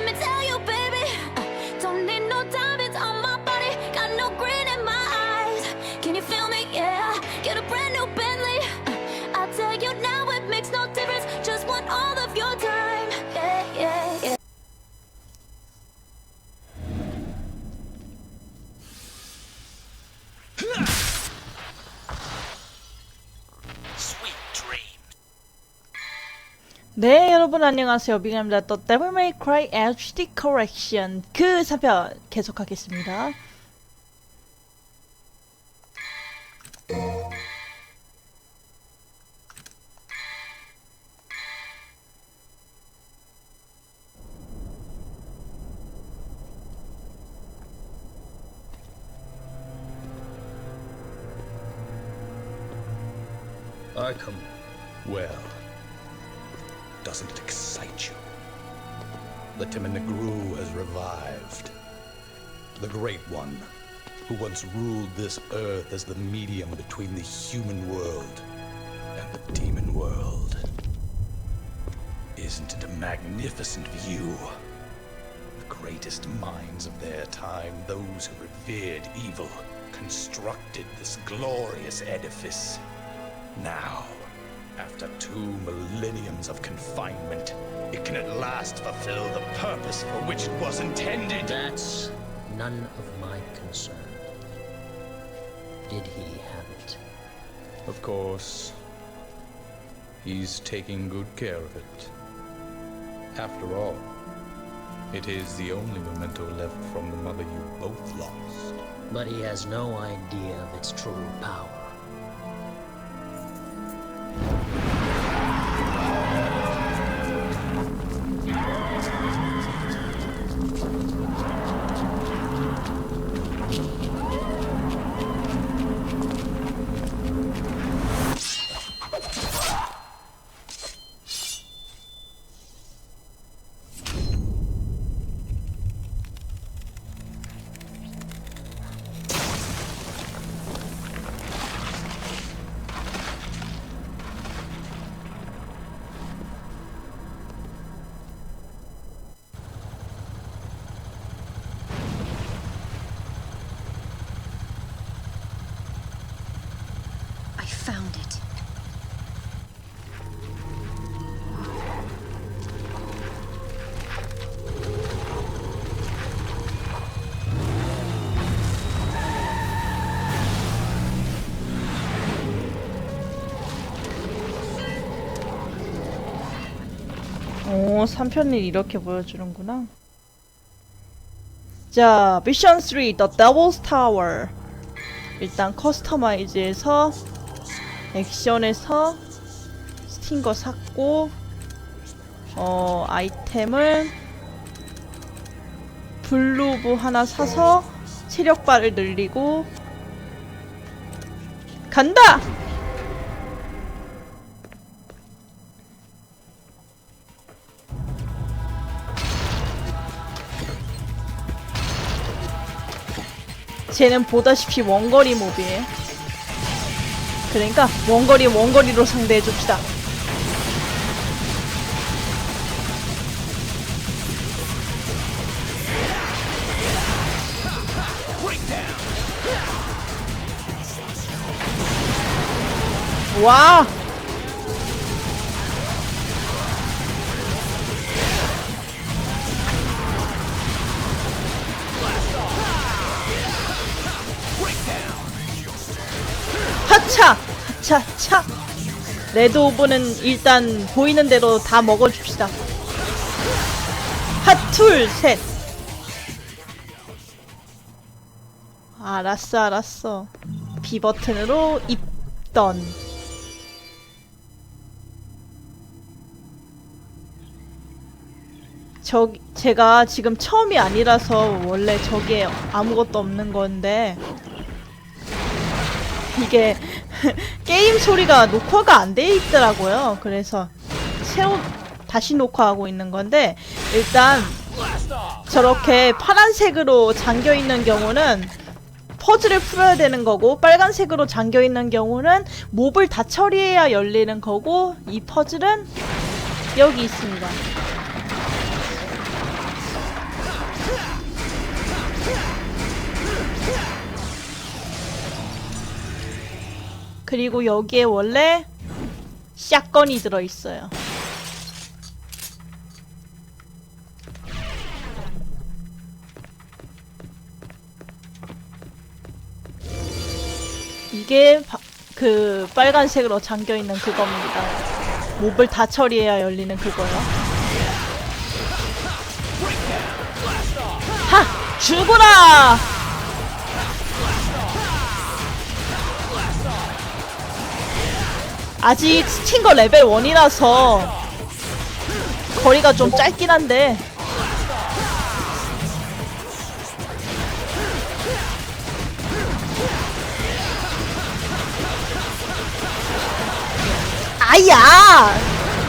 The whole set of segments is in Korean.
limits 네 여러분 안녕하세요 빅입니다 또 Devil May Cry HD Correction 그 3편 계속하겠습니다 Arkham. Well, doesn't it excite you? The Timon Negru has revived. The Great One, who once ruled this earth as the medium between the human world and the demon world. Isn't it a magnificent view? The greatest minds of their time, those who revered evil, constructed this glorious edifice. Now, after two millenniums of confinement, it can at last fulfill the purpose for which it was intended. That's none of my concern. Did he have it? Of course, he's taking good care of it. After all, it is the only memento left from the mother you both lost. But he has no idea of its true power. 오 3편을 이렇게 보여주는구나 자 미션 3 The Devil's Tower 일단 커스터마이즈에서 액션에서 스팅거 샀고 어 아이템을 블루브 하나 사서 체력바를 늘리고 간다! 쟤는 보다시피 원거리 몹이에요. 그러니까 원거리 원거리로 상대해 줍시다. 와! 차! 하차, 차! 레드 오브는 일단 보이는 대로 다 먹어줍시다. 핫, 둘, 셋! 알았어, 알았어. B 버튼으로 입던. 저, 제가 지금 처음이 아니라서 원래 저게 아무것도 없는 건데, 이게 게임 소리가 녹화가 안 돼 있더라고요. 그래서 새로 다시 녹화하고 있는 건데 일단 저렇게 파란색으로 잠겨 있는 경우는 퍼즐을 풀어야 되는 거고 빨간색으로 잠겨 있는 경우는 몹을 다 처리해야 열리는 거고 이 퍼즐은 여기 있습니다. 그리고 여기에 원래 샷건이 들어있어요. 이게 바- 그 빨간색으로 잠겨 있는 그겁니다. 몹을 다 처리해야 열리는 그거요. 하! 죽어라! 아직 스팅거 레벨 1이라서 거리가 좀 짧긴 한데 아야!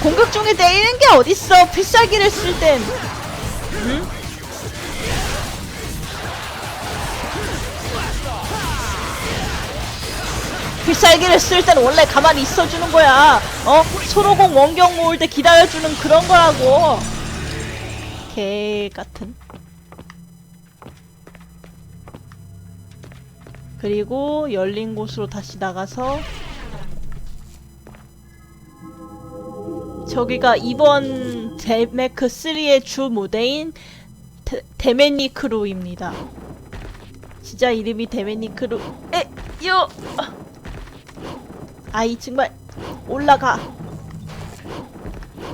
공격 중에 때리는 게 어딨어 필살기를 쓸땐 응? 필살기를 쓸땐 원래 가만히 있어주는 거야. 어? 손오공 원경 모을 때 기다려주는 그런 거라고. 개 같은. 그리고 열린 곳으로 다시 나가서 저기가 이번 데메크 3의 주 무대인 데, 데메니크루입니다. 진짜 이름이 데메니크루. 에, 요. 아이 정말 올라가.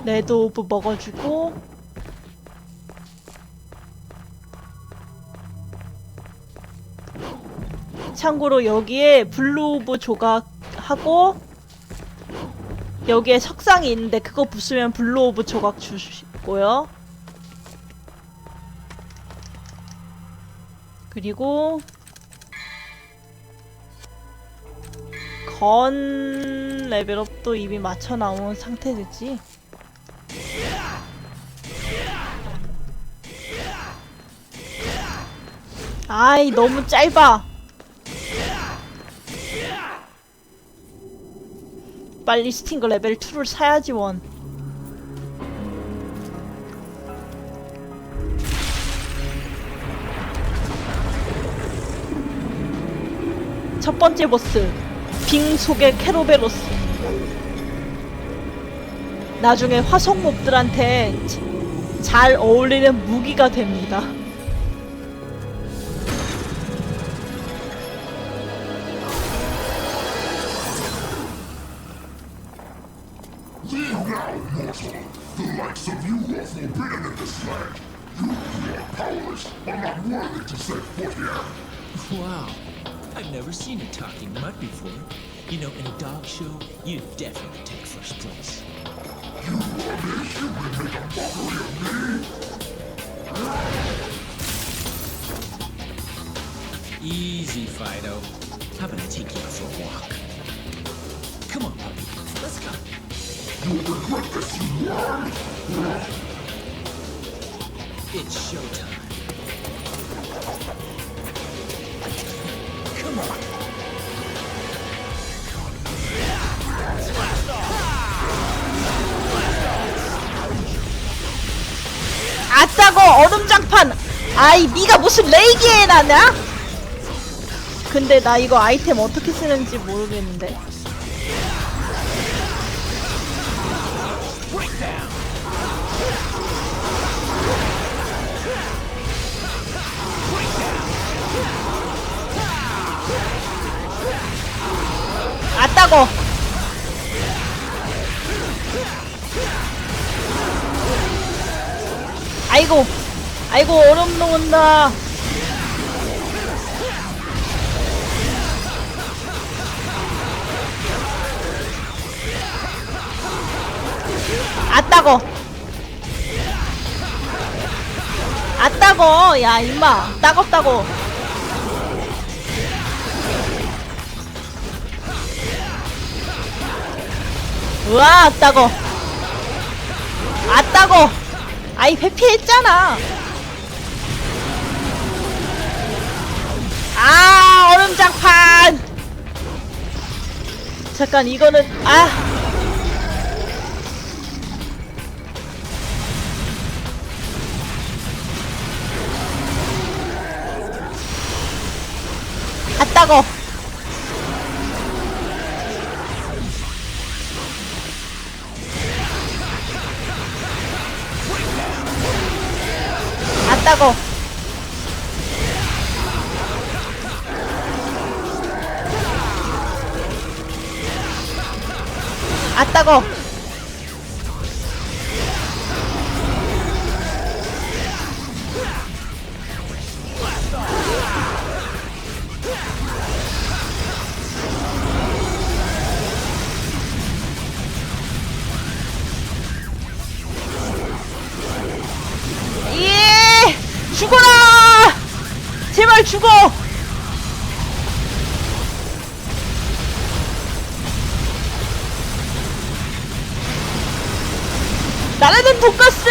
레드 오브 먹어주고. 참고로 여기에 블루 오브 조각하고 여기에 석상이 있는데 그거 부수면 블루 오브 조각 주시고요. 그리고 건 레벨업도 이미 맞춰 나온 상태겠지. 아이 너무 짧아. 빨리 스팅거 레벨 2를 사야지 원. 첫 번째 보스 빙 속의 캐로베로스 나중에 화성 몹들한테 자- 잘 어울리는 무기가 됩니다 I've never seen a talking mud before. You know, in a dog show, you definitely take first place. You are mere human make a mockery of me. Easy, Fido. How about I take you out for a walk? Come on, puppy. Let's go. You will regret this, you worm. It's showtime. 얼음 장판. 아이 니가 무슨 레이기에 나냐? 근데 나 이거 아이템 어떻게 쓰는지 모르겠는데. 아따고 아이고 얼음 녹는다. 아따고 아따고 야 임마. 따갑다고. 우와 아따고 아따고 아이 회피했잖아 아 얼음장판! 잠깐 이거는 아! 아따고 아따고 예! 죽어라! 제발 죽어! 나라는 돈가스!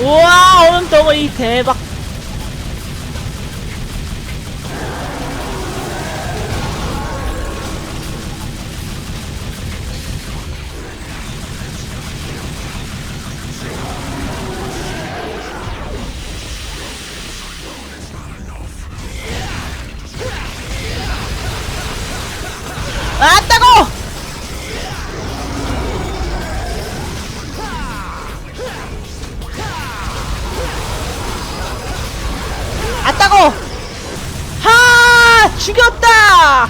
우와 얼음 덩어리 대박 아따고 하 죽였다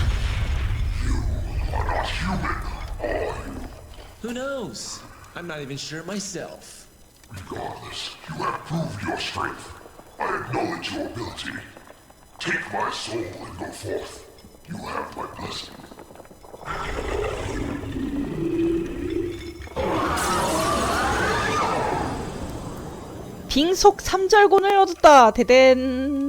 Who knows? I'm not even sure myself. Regardless, you have proved your strength. I acknowledge your ability. Take my soul and go forth. You have my blessing. 빙속 3절곤을 얻었다 대댄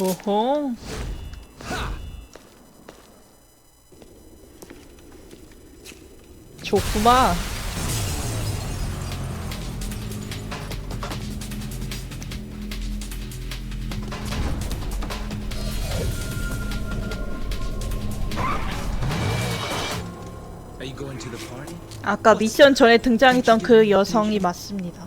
오호 좋구만 아까 미션 전에 등장했던 그 여성이 맞습니다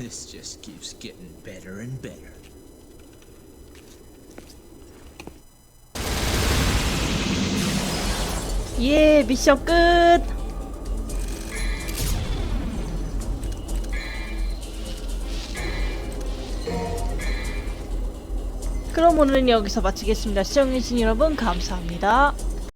This just keeps getting better and better. 예 미션 끝 그럼 오늘은 여기서 마치겠습니다 시청해주신 여러분 감사합니다